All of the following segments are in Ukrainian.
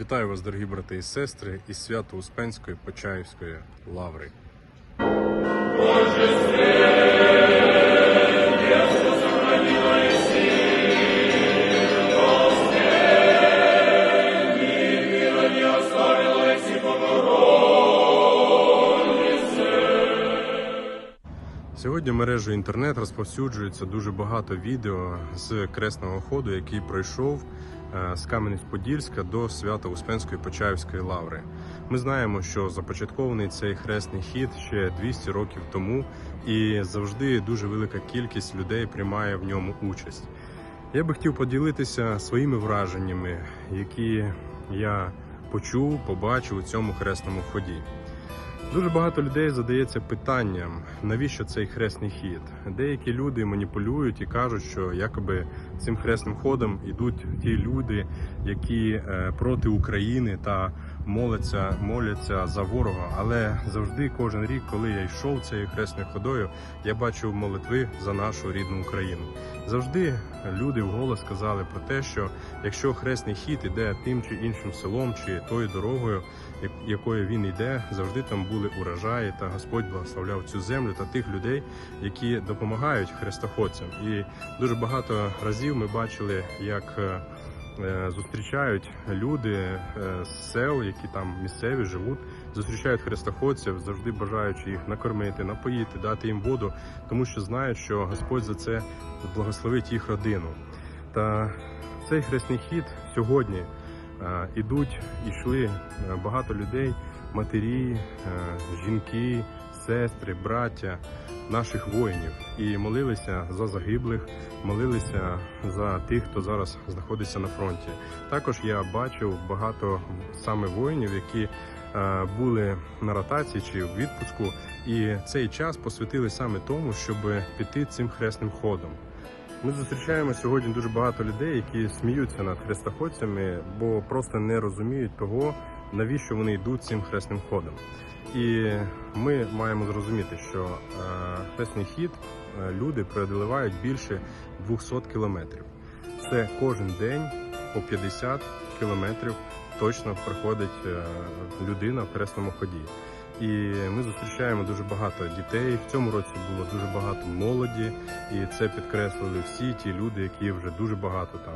Вітаю вас, дорогі брати і сестри, із свято Успенської Почаївської лаври. Сьогодні мережею інтернет розповсюджується дуже багато відео з кресного ходу, який пройшов з Кам'янець-Подільська до свято Успенської Почаївської лаври. Ми знаємо, що започаткований цей хресний хід ще 200 років тому, і завжди дуже велика кількість людей приймає в ньому участь. Я би хотів поділитися своїми враженнями, які я почув, побачив у цьому хресному ході. Дуже багато людей задається питанням, навіщо цей хресний хід. Деякі люди маніпулюють і кажуть, що якоби цим хресним ходом йдуть ті люди, які е, проти України та моляться, моляться за ворога. Але завжди, кожен рік, коли я йшов цією хресною ходою, я бачив молитви за нашу рідну Україну. Завжди люди вголос сказали про те, що якщо хресний хід іде тим чи іншим селом, чи тою дорогою, якою він йде, завжди там були урожаї, та Господь благословляв цю землю та тих людей, які допомагають хрестоходцям. І дуже багато разів ми бачили, як е, зустрічають люди е, з сел, які там місцеві живуть, зустрічають хрестоходців, завжди бажаючи їх накормити, напоїти, дати їм воду, тому що знають, що Господь за це благословить їх родину. Та цей хресний хід сьогодні е, ідуть, йшли е, багато людей, матері, е, жінки, сестри, браття наших воїнів і молилися за загиблих, молилися за тих, хто зараз знаходиться на фронті. Також я бачив багато саме воїнів, які е, були на ротації чи в відпуску, і цей час посвятили саме тому, щоб піти цим хресним ходом. Ми зустрічаємо сьогодні дуже багато людей, які сміються над хрестоходцями, бо просто не розуміють того, навіщо вони йдуть цим хресним ходом. І ми маємо зрозуміти, що е, хресний хід е, люди преодоливають більше 200 кілометрів. Це кожен день по 50 кілометрів точно проходить е, людина в хресному ході. І ми зустрічаємо дуже багато дітей. В цьому році було дуже багато молоді, і це підкреслили всі ті люди, які вже дуже багато там.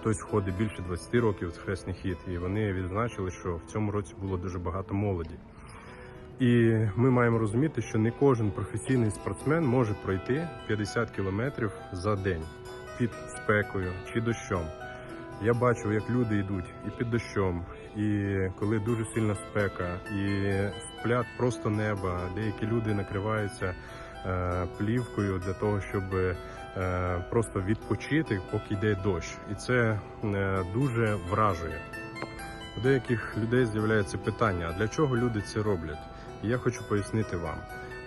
Хтось ходить більше 20 років в хресний хід, і вони відзначили, що в цьому році було дуже багато молоді. І ми маємо розуміти, що не кожен професійний спортсмен може пройти 50 кілометрів за день під спекою чи дощом. Я бачив, як люди йдуть і під дощом, і коли дуже сильна спека, і сплять просто неба. Деякі люди накриваються плівкою для того, щоб е, просто відпочити, поки йде дощ. І це е, дуже вражує. У деяких людей з'являється питання: а для чого люди це роблять? І я хочу пояснити вам.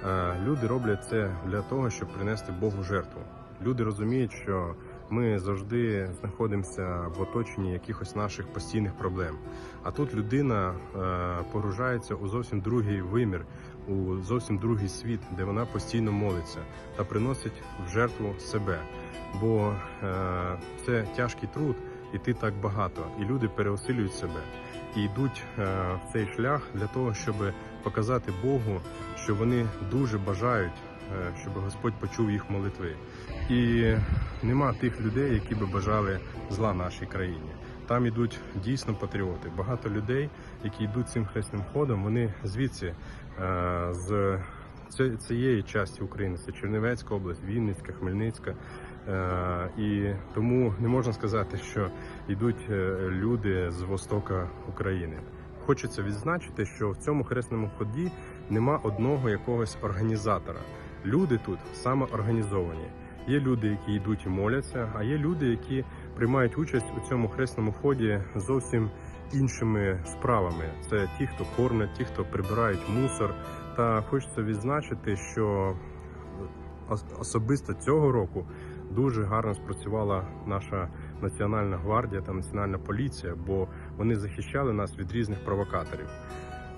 Е, Люди роблять це для того, щоб принести Богу жертву. Люди розуміють, що ми завжди знаходимося в оточенні якихось наших постійних проблем. А тут людина е, погружається у зовсім другий вимір, у зовсім другий світ, де вона постійно молиться та приносить в жертву себе. Бо е, це тяжкий труд, іти так багато, і люди переосилюють себе і йдуть е, в цей шлях для того, щоб показати Богу, що вони дуже бажають, е, щоб Господь почув їх молитви. І нема тих людей, які би бажали зла нашій країні. Там йдуть дійсно патріоти. Багато людей, які йдуть цим хресним ходом, вони звідси е, з цієї частини України, це Чернівецька область, Вінницька, Хмельницька. Е, І тому не можна сказати, що йдуть е, люди з востока України. Хочеться відзначити, що в цьому хресному ході нема одного якогось організатора. Люди тут самоорганізовані. Є люди, які йдуть і моляться, а є люди, які приймають участь у цьому хресному ході зовсім іншими справами. Це ті, хто кормлять, ті, хто прибирають мусор. Та хочеться відзначити, що особисто цього року дуже гарно спрацювала наша національна гвардія та національна поліція, бо вони захищали нас від різних провокаторів.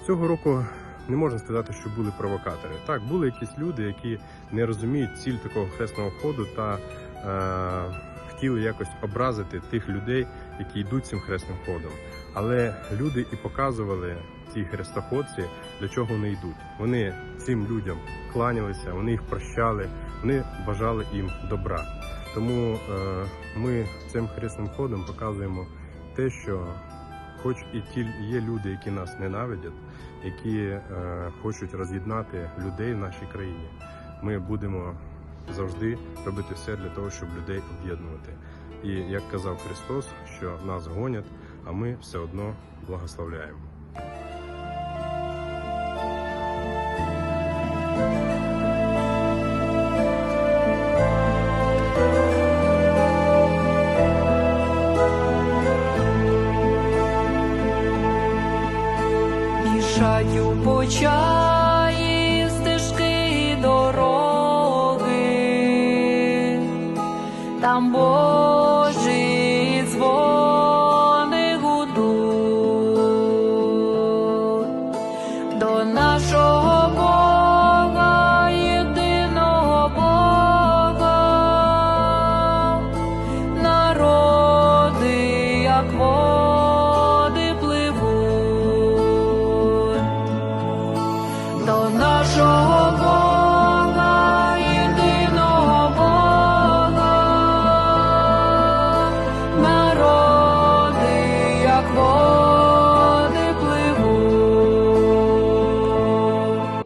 Цього року не можна сказати, що були провокатори. Так, були якісь люди, які не розуміють ціль такого хресного ходу та е, хотіли якось образити тих людей, які йдуть цим хресним ходом. Але люди і показували ці хрестоходці, для чого вони йдуть. Вони цим людям кланялися, вони їх прощали, вони бажали їм добра. Тому е, ми цим хресним ходом показуємо те, що хоч і ті є люди, які нас ненавидять, які е, хочуть роз'єднати людей в нашій країні, ми будемо завжди робити все для того, щоб людей об'єднувати. І як казав Христос, що нас гонять, а ми все одно благословляємо. Мішать у amor.